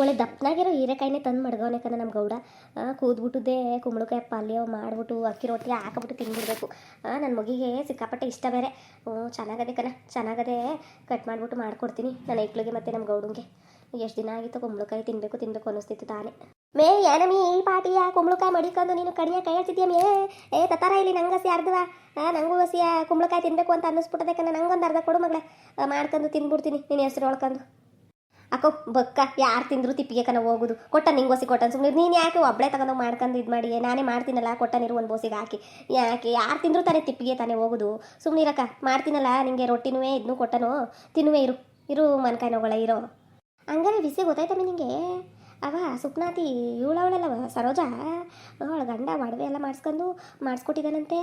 ಒಳ್ಳೆ ದಪ್ಪನಾಗಿರೋ ಹೀರೆಕಾಯಿನೇ ತಂದು ಮಡ್ಗವನೆ ಕಣ ನಮ್ಮ ಗೌಡ. ಕೂದ್ಬಿಟ್ಟುದೇ ಕುಂಬಳಕಾಯಿ ಪಲ್ಯ ಮಾಡಿಬಿಟ್ಟು ಅಕ್ಕಿ ರೊಟ್ಟಿ ಹಾಕ್ಬಿಟ್ಟು ತಿಂದ್ಬಿಡ್ಬೇಕು ನನ್ನ ಮಗಿಗೆ ಸಿಕ್ಕಾಪಟ್ಟೆ ಇಷ್ಟ ಬೇರೆ. ಚೆನ್ನಾಗದೆ ಕಣ, ಚೆನ್ನಾಗದೆ ಕಟ್ ಮಾಡಿಬಿಟ್ಟು ಮಾಡ್ಕೊಡ್ತೀನಿ ನನ್ನ ಐಕ್ಳಿಗೆ ಮತ್ತು ನಮ್ಮ ಗೌಡಂಗೆ. ಎಷ್ಟು ದಿನ ಆಗಿತ್ತು ಕುಂಬಳಕಾಯಿ ತಿನ್ನಬೇಕು ತಿನ್ನಬೇಕು ಅನ್ನಿಸ್ತಿತ್ತು ತಾನೇ. ಮೇ ಏನಮಿ ಈ ಪಾಟಿಯ ಕುಂಬಳಕಾಯಿ ಮಡಿಕೊಂಡು ನೀನು ಕಡಿಯ ಕೈ ಹೇಳ್ತಿದ್ಯಾ ಮೇ? ಏ, ತತಾರ ಇಲ್ಲಿ ನಂಗಸಿ ಅರ್ಧವ? ನಂಗೂ ಹಸಿಯ ಕುಂಬಳಕಾಯಿ ತಿನ್ನಬೇಕು ಅಂತ ಅನ್ನಿಸ್ಬಿಟ್ಟದೆ ಕಣ, ನಂಗೊಂದು ಅರ್ಧ ಕೊಡು ಮಗಳೇ. ಮಾಡ್ಕೊಂಡು ತಿಂದ್ಬಿಡ್ತೀನಿ ನೀನು ಹೆಸರು ಹೊಳ್ಕೊಂಡು ಅಕ್ಕೋ ಬಕ್ಕ, ಯಾರು ತಿಂದ್ರು ತಿಪ್ಪಿಗೆ ಕನ ಹೋಗುದು. ಕೊಟ್ಟ ನಿಂಗೆ ಹೊಸಿ ಕೊಟ್ಟ ಸುಮ್ಮನೆ ನೀನು ಯಾಕೆ ಒಬ್ಬಳೆ ತಗೊಂಡು ಮಾಡ್ಕೊಂಡು ಇದು ಮಾಡಿ ನಾನೇ ಮಾಡ್ತೀನಲ್ಲ ಕೊಟ್ಟ ನೀರು ಒಂದು ಬೋಸಿಗೆ ಹಾಕಿ. ಯಾಕೆ? ಯಾರು ತಿಂದ್ರು ತಾನೇ ತಿಪ್ಪಿಗೆ ತಾನೇ ಹೋಗುದು. ಸುಮ್ಮನೆ ಇರಕ್ಕ ಮಾಡ್ತೀನಲ್ಲ, ನಿಂಗೆ ರೊಟ್ಟಿನೂ ಇದ್ನು ಕೊಟ್ಟನು. ತಿನ್ನುವೆ, ಇರು. ಇರು ಮನ್ಕಾಯಿ ನೋಗಳ, ಇರೋ. ಹಂಗಾರೆ ಬಿಸಿ ಗೊತ್ತಾಯ್ತಮ್ಮ ನಿಂಗೆ? ಅವ ಸುಪ್ನಾತಿ, ಇವಳವಳಲ್ಲವ, ಸರೋಜಾ? ಅವಳ ಗಂಡ ಒಡವೆ ಎಲ್ಲ ಮಾಡಿಸ್ಕೊಂಡು ಮಾಡಿಸ್ಕೊಟ್ಟಿದ್ದಾನಂತೆ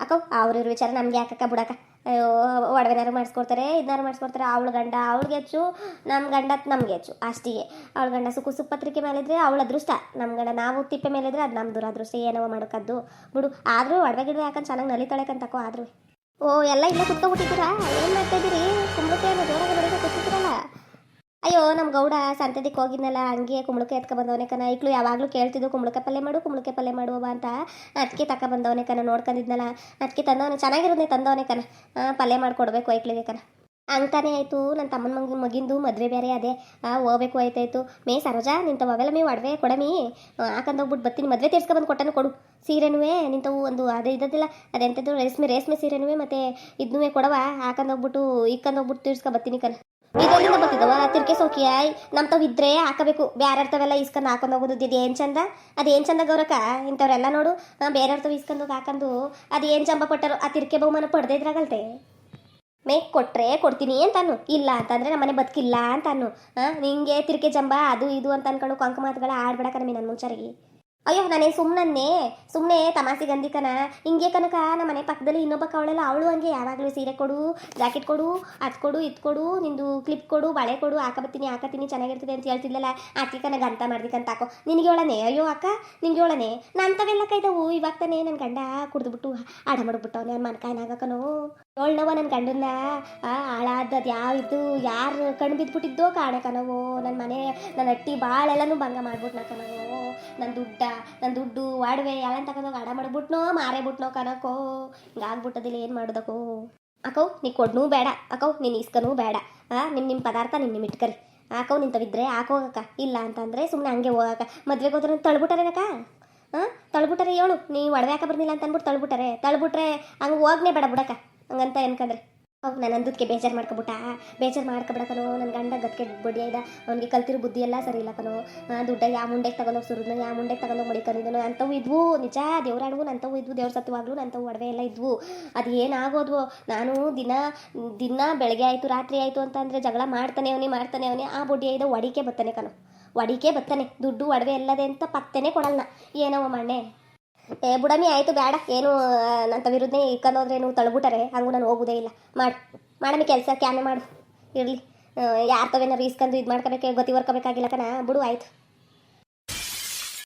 ಅಕ್ಕ ಇರು ವಿಚಾರ ನಮ್ಗೆ ಯಾಕಕ್ಕ ಬಿಡಕ್ಕ? ಅಯ್ಯೋ, ಒಡವೆನಾರು ಮಾಡಿಸ್ಕೊಡ್ತಾರೆ ಇದನ್ನಾರು ಮಾಡಿಸ್ಕೊಡ್ತಾರೆ, ಅವಳ ಗಂಡ ಅವ್ಳಿಗೆ ಹೆಚ್ಚು ನಮ್ಮ ಗಂಡ ನಮಗೆ ಹೆಚ್ಚು, ಅಷ್ಟಿಗೆ. ಅವಳ ಗಂಡ ಸುಖ ಸುಪತ್ರಿಕೆ ಮೇಲಿದ್ರೆ ಅವಳ ಅದೃಷ್ಟ ನಮ್ಮ ಗಂಡ ನಾವು ತಿಪ್ಪೆ ಮೇಲಿದ್ರೆ ಅದು ನಮ್ಮ ದುರಾದೃಷ್ಟ ಏನೋ ಮಾಡೋಕ್ಕದ್ದು ಬಿಡು, ಆದರೂ ಒಡವೆ ಗಿಡ ಯಾಕಂದ್ರೆ ಚೆನ್ನಾಗಿ ನಲಿತಾಳೆಕಂತಕೋ ಆದ್ರೂ. ಓ, ಎಲ್ಲ ಇಲ್ಲೇ ಕುತ್ಕೊಬಿಟ್ಟಿದ್ದೀರಾ ಏನು ಮಾಡ್ತಾ ಇದ್ದೀರಿ? ಕುಂಬಳಕಾಯಿ ಜೋರಾಗಿ ಕೂತಿದ್ದೀರಲ್ಲ. ಅಯ್ಯೋ ನಮ್ಮ ಗೌಡ ಸಂತತಿಗೆ ಹೋಗಿದ್ನಲ್ಲ ಹಂಗೆ ಕುಂಬಳಕಾಯಿ ಎತ್ಕ ಬಂದವನೇ ಕಣ. ಈಕ್ಳು ಯಾವಾಗಲೂ ಕೇಳ್ತಿದ್ದು ಕುಂಬಳಕಾಯಿ ಪಲ್ಯ ಮಾಡು ಕುಂಬಳಕಾಯಿ ಪಲ್ಯ ಮಾಡುವ ಅಂತ. ಅದಕ್ಕೆ ತಕ ಬಂದವನೇ ಕಣ ನೋಡ್ಕೊಂಡಿದ್ನಲ್ಲ ಅದಕ್ಕೆ ತಂದವನು ಚೆನ್ನಾಗಿರೋದೇ ತಂದವನೇ ಕಣ. ಪಲ್ಯ ಮಾಡಿಕೊಡ್ಬೇಕು ಐಕ್ಳಿಗೆ ಕಣ. ಅಂತಾನೆ ಆಯಿತು ನನ್ನ ತಮ್ಮನ ಮಗ ಮಗಿಂದು ಮದುವೆ ಬೇರೆ ಅದೇ. ಆ, ಹೋಗ್ಬೇಕು ಆಯ್ತಾಯ್ತು. ಮೇ ಸರೋಜಾ ನಿಂತವು ಅವೆಲ್ಲ ಮೇ ಒಡವೆ ಕೊಡಮಿ. ಹಾಕಂದೋಗ್ಬಿಟ್ಟು ಬರ್ತೀನಿ ಮದುವೆ ತೀರ್ಸ್ಕೊಬಂದು ಕೊಟ್ಟನು ಕೊಡು. ಸೀರೆನುವೆ ನಿಂತವು ಒಂದು ಅದೇ ಇದ್ದದಿಲ್ಲ ಅದೆಂಥದ್ದು ರೇಷ್ಮೆ ರೇಷ್ಮೆ ಸೀರೆನುವೆ ಮತ್ತೆ ಇದನ್ನುವೆ ಕೊಡವ. ಹಾಕಂದೋಗ್ಬಿಟ್ಟು ಇಕ್ಕಂದೋಗ್ಬಿಟ್ಟು ತೀರ್ಸ್ಕೊ ಬರ್ತೀನಿ ಕನ ಇದೆಲ್ಲಿಂದ ಬರ್ತಿದ್ದವ ತಿರ್ಕೆ ಸೋಕಿಯ ನಮ್ಮ ತಾವ್ ಇದ್ರೆ ಹಾಕಬೇಕು. ಬೇರೆ ಇರ್ತಾವೆಲ್ಲ ಇಸ್ಕೊಂಡು ಹಾಕೊಂಡು ಹೋಗೋದು ಇದು ಏನು ಚಂದ? ಅದೇನು ಚಂದ ಗೌರಕ ಇಂಥವ್ರೆಲ್ಲ ನೋಡು ಬೇರೆ ಇರ್ತಾವ ಇಸ್ಕೊಂಡು ಹಾಕೊಂಡು ಏನು ಚಂಬ ಪಟ್ಟರು, ಆ ತಿರ್ಕೆ ಬಹುಮಾನ ಪಡೆದೇ ಇದ್ರಾಗಲ್ತೆ. ಮೇಕ್ ಕೊಟ್ರೆ ಕೊಡ್ತೀನಿ ಅಂತಾನು. ಇಲ್ಲ ಅಂತಂದ್ರೆ ನಮ್ಮನೆ ಬದುಕಿಲ್ಲ ಅಂತಾನು. ಹಾಂ ನಿಂಗೆ ತಿರ್ಕೆ ಜಂಬ ಅದು ಇದು ಅಂತ ಅನ್ಕೊಂಡು ಕೊಂಕ ಮಾತುಗಳ ಆಡ್ಬೇಡ ನಮಗೆ ನನ್ನ ಮುಂಚರಿಗೆ. ಅಯ್ಯೋ, ನಾನೇ ಸುಮ್ಮನೆ ಸುಮ್ಮನೆ ತಮಾಸೆ ಗಂಧಿಕನ. ಹಿಂಗೆ ಕನಕ ನಮ್ಮ ಮನೆ ಪಕ್ಕದಲ್ಲಿ ಇನ್ನೊಬ್ಬ ಕವಳೆಲ್ಲ ಅವಳು ಹಂಗೆ ಯಾವಾಗಲೂ ಸೀರೆ ಕೊಡು, ಜಾಕೆಟ್ ಕೊಡು ಅದು ಕೊಡು, ಇದು ಕೊಡು, ನಿಂದು ಕ್ಲಿಪ್ ಕೊಡು, ಬಳೆ ಕೊಡು ಹಾಕಬತ್ತೀನಿ ಹಾಕತ್ತೀನಿ ಚೆನ್ನಾಗಿರ್ತದೆ ಅಂತ ಹೇಳ್ತಿದ್ದಲ್ಲ ಆಕೆ ಕನಗ ಅಂತ ಮಾಡ್ದಿಕ್ಕಂತ ಹಾಕೋ. ನಿನಗೆ ಹೇಳನೆ ಅಯ್ಯೋ, ಅಕ್ಕ ನಿಂಗೆ ಹೇಳನೆ ನಂತವೆಲ್ಲ ಕೈದವು. ಇವಾಗ ತಾನೇ ನನ್ನ ಗಂಡ ಕುಡಿದ್ಬಿಟ್ಟು ಆಡ ಮಾಡಿಬಿಟ್ಟು ಅವ್ನು ಮನ್ಕಾಯನಾಗಕನು ಏಳ್ನವ ನನ್ನ ಗಂಡನ್ನ. ಹಾಳಾದದ್ದು ಯಾವ ಇದು ಯಾರು ಕಣ್ಣು ಬಿದ್ದುಬಿಟ್ಟಿದ್ದೋ ಕಾಣಕನವು ನನ್ನ ಮನೆ ನನ್ನ ಅಟ್ಟಿ ಭಾಳೆಲ್ಲನೂ ಭಂಗ ಮಾಡ್ಬಿಟ್ನ ಕನವು ನನ್ನ ದುಡ್ಡ ನನ್ನ ದುಡ್ಡು ಒಡವೆ ಎಲ್ಲ ತಗೊಂಡೋಗಿ ಆಡ ಮಾಡಿಬಿಟ್ನೋ ಮಾರೇ ಬಿಟ್ನೋ ಕನಕೋ ಹಿಂಗಾಗ್ಬಿಟ್ಟದಿಲ್ಲ ಏನು ಮಾಡೋದಕ್ಕೋ. ಅಕೌ, ನೀ ಕೊಡ್ನೂ ಬೇಡ. ಅಕೌ, ನೀನು ಇಸ್ಕನೂ ಬೇಡ. ನಿಮ್ಮ ನಿಮ್ಮ ಪದಾರ್ಥ ನಿನ್ನ ನಿಮ್ಮ ಇಟ್ಕರಿ. ಹಾಕೋ, ನಿಂತವಿದ್ರೆ ಹಾಕೋಗಕ್ಕ ಇಲ್ಲ ಅಂತಂದರೆ ಸುಮ್ಮನೆ ಹಂಗೆ ಹೋಗಕ್ಕ. ಮದ್ವೆಗೆ ಹೋದ್ರೆ ತಳ್ಬಿಟ್ಟಾರೇನಕ್ಕ? ಹಾಂ ತಳ್ಬಿಟ್ಟರೆ ಹೇಳು ನೀ ಒಡವೆ ಹಾಕ ಬರ್ನಿಲ್ಲ ಅಂತ ಅಂದ್ಬಿಟ್ಟು ತಳ್ಬಿಟ್ಟಾರೆ. ತಳ್ಬಿಟ್ರೆ ಹಂಗೆ ಹೋಗ್ನೇ ಬೇಡ ಬಿಡಕ್ಕ. ಹಂಗಂತ ಅನ್ಕಂದ್ರೆ ಅವ್ ನಾನು ಅಂದಕ್ಕೆ ಬೇಜಾರು ಮಾಡ್ಕೊಬಿಟ್ಟ. ಬೇಜಾರು ಮಾಡ್ಕೊಬಿಡಕನೋ ನನ್ನ ಗಂಡ ಗದ್ಕೆ ಬಡಿಯ ಇದ್ದ ಅವ್ನಿಗೆ ಕಲ್ತಿರೋ ಬುದ್ಧಿ ಎಲ್ಲ ಸರಿ ಇಲ್ಲ ಕಣೋ. ಆ, ದುಡ್ಡ ಯಾವ ಮುಂಡೆಗೆ ತಗೊಂಡೋಗಿ ಸುರಿದ್ನ ಯಾವ ಮುಂಡೆಗೆ ತಗೊಂಡೋಗಿ ಮಡಿಕೊಂಡಿದ್ದನು ಅಂಥವು ಇದ್ವು ನಿಜ ದೇವ್ರಾಡ್ವು ನಂತವು ಇದ್ವು ದೇವ್ರ ಸತ್ವಾಗ್ಲೂ ನಂತವು ಒಡವೆ ಎಲ್ಲ ಇದ್ವು. ಅದು ಏನಾಗೋದ್ವು ನಾನು ದಿನ ದಿನ ಬೆಳಗ್ಗೆ ಆಯಿತು ರಾತ್ರಿ ಆಯಿತು ಅಂತಂದರೆ ಜಗಳ ಮಾಡ್ತಾನೆ ಅವನೇ ಮಾಡ್ತಾನೆ ಅವನೇ. ಆ ಬುಡ್ಡಿ ಐದ ಒಡಿಕೆ ಬತ್ತಾನೆ ಕಣೋ. ಒಡಿಕೆ ಬತ್ತಾನೆ. ದುಡ್ಡು ಒಡವೆ ಎಲ್ಲದೆ ಅಂತ ಪತ್ತೆನೇ ಕೊಡಲ್ಲ ಏನವ ಮಣ್ಣೆ? ಏ ಬುಡಮಿ ಆಯಿತು, ಬೇಡ. ಏನು ನನ್ನ ವಿರುದ್ಧ ಇಕ್ಕಂದೋದ್ರೆ ಏನು ತಳ್ಬಿಟ್ಟಾರೆ. ಹಂಗೂ ನಾನು ಹೋಗುದೇ ಇಲ್ಲ. ಮಾಡು. ಮಾಡಮಿ ಕೆಲಸ, ಕ್ಯಾನೆ ಮಾಡು. ಇರಲಿ. ಯಾರ ತವೇನಾರು ಇಸ್ಕೊಂಡು ಇದು ಮಾಡ್ಕೋಬೇಕೆ ಗೊತ್ತಿ ಬರ್ಕೋಬೇಕಾಗಿಲ್ಲ ಕಣ. ಬಿಡು, ಆಯ್ತು.